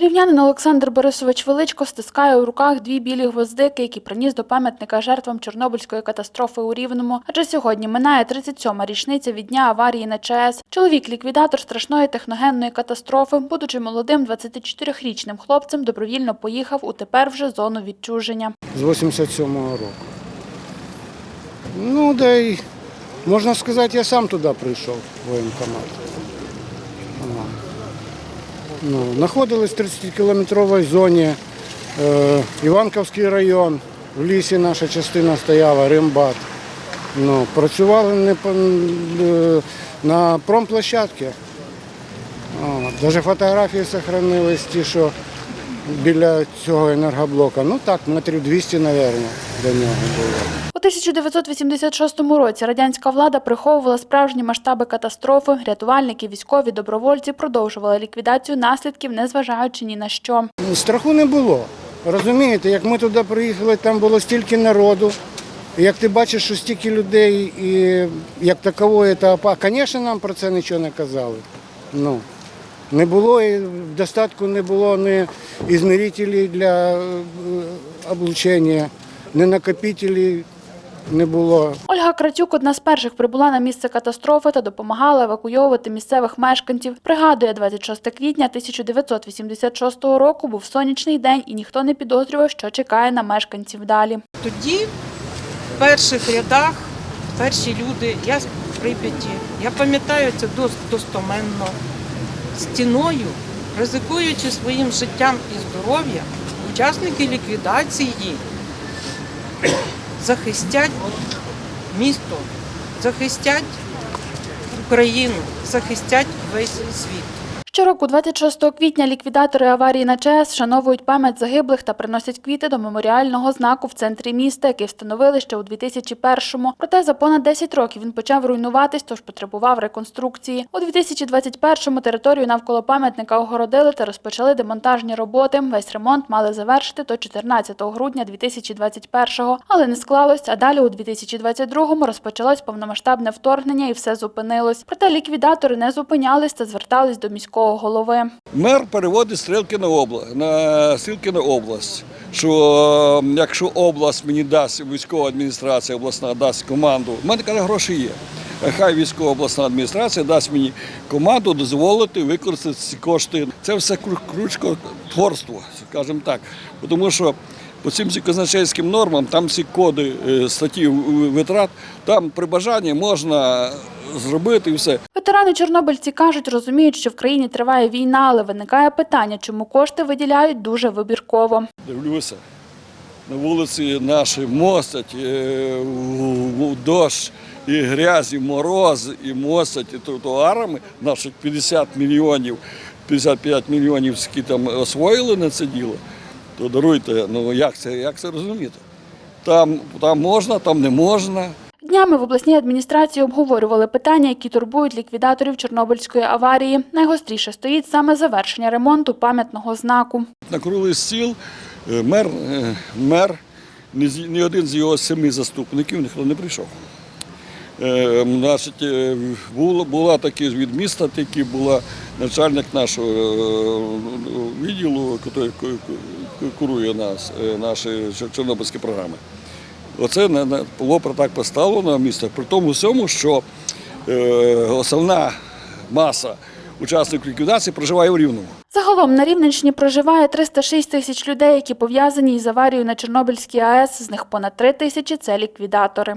Рівнянин Олександр Борисович Величко стискає у руках дві білі гвоздики, які приніс до пам'ятника жертвам Чорнобильської катастрофи у Рівному. Адже сьогодні минає 37-ма річниця від дня аварії на ЧАЕС. Чоловік ліквідатор страшної техногенної катастрофи, будучи молодим 24-річним хлопцем, добровільно поїхав у тепер вже зону відчуження. з 87-го року. Ну, да й, можна сказати, я сам туди прийшов, воєнкомат. Ну, знаходились в 30-кілометровій зоні, е, Іванковський район, в лісі наша частина стояла, Римбат. Ну, працювали не по, е, на промплощадці. Навіть фотографії зберігались ті, що біля цього енергоблока. Ну так, метрів 200, мабуть, до нього було. У 1986 році радянська влада приховувала справжні масштаби катастрофи. Рятувальники, військові, добровольці продовжували ліквідацію наслідків, незважаючи ні на що. Страху не було. Розумієте, як ми туди приїхали, там було стільки народу. Як ти бачиш, що стільки людей, і як такової етапа, звісно, нам про це нічого не казали. Ну, не було і в достатку не було ні ізмірителів для е, облучення, ні накопителів не було. Ольга Кратюк одна з перших прибула на місце катастрофи та допомагала евакуйовувати місцевих мешканців. Пригадує, 26 квітня 1986 року був сонячний день, і ніхто не підозрював, що чекає на мешканців далі. Тоді в перших рядах перші люди, я з Прип'яті, я пам'ятаю це достоменно, стіною, ризикуючи своїм життям і здоров'ям, учасники ліквідації захистять місто, захистять Україну, захистять весь світ. Щороку, 26 квітня, ліквідатори аварії на ЧАЕС вшановують пам'ять загиблих та приносять квіти до меморіального знаку в центрі міста, який встановили ще у 2001-му. Проте за понад 10 років він почав руйнуватись, тож потребував реконструкції. У 2021-му територію навколо пам'ятника огородили та розпочали демонтажні роботи. Весь ремонт мали завершити до 14 грудня 2021-го, але не склалось. А далі у 2022-му розпочалось повномасштабне вторгнення і все зупинилось. Проте ліквідатори не зупинялись та звертались до міського голови. Мер переводить стрілки на область, на стрілки на область. Що якщо область мені дасть військова адміністрація обласна дасть команду, в мене каже, гроші є. Хай військова обласна адміністрація дасть мені команду дозволити використати ці кошти. Це все кру- крючкотворство, скажімо так. Тому що по цим казначейським нормам, там всі коди е, статті витрат, там при бажанні можна зробити і все. Ветерани чорнобильці кажуть, розуміють, що в країні триває війна, але виникає питання, чому кошти виділяють дуже вибірково. Дивлюся, на вулиці наші мостять е, дощ, і грязь, і мороз, і мостять і тротуарами. Наших 50 мільйонів, 55 мільйонів, скільки там освоїли на це діло, то даруйте, ну як це, як це розуміти? Там, там можна, там не можна. Днями в обласній адміністрації обговорювали питання, які турбують ліквідаторів Чорнобильської аварії. Найгостріше стоїть саме завершення ремонту пам'ятного знаку. На круглий стіл е, мер, е, мер ні, один з його семи заступників ніхто не прийшов. Е, Значить, було, була таки від міста, таки була начальник нашого відділу, який ку- ку- курує нас, наші чорнобильські програми. Оце не було так поставлено місто. При тому всьому, що е, основна маса учасників ліквідації проживає в Рівному. Загалом на Рівненщині проживає 306 тисяч людей, які пов'язані із аварією на Чорнобильській АЕС. З них понад 3 тисячі – це ліквідатори.